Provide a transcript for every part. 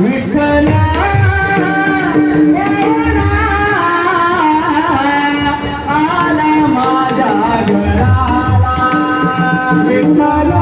विठ्ठला आला माझ्या घराला. विठ्ठला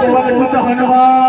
ধন্যবাদ।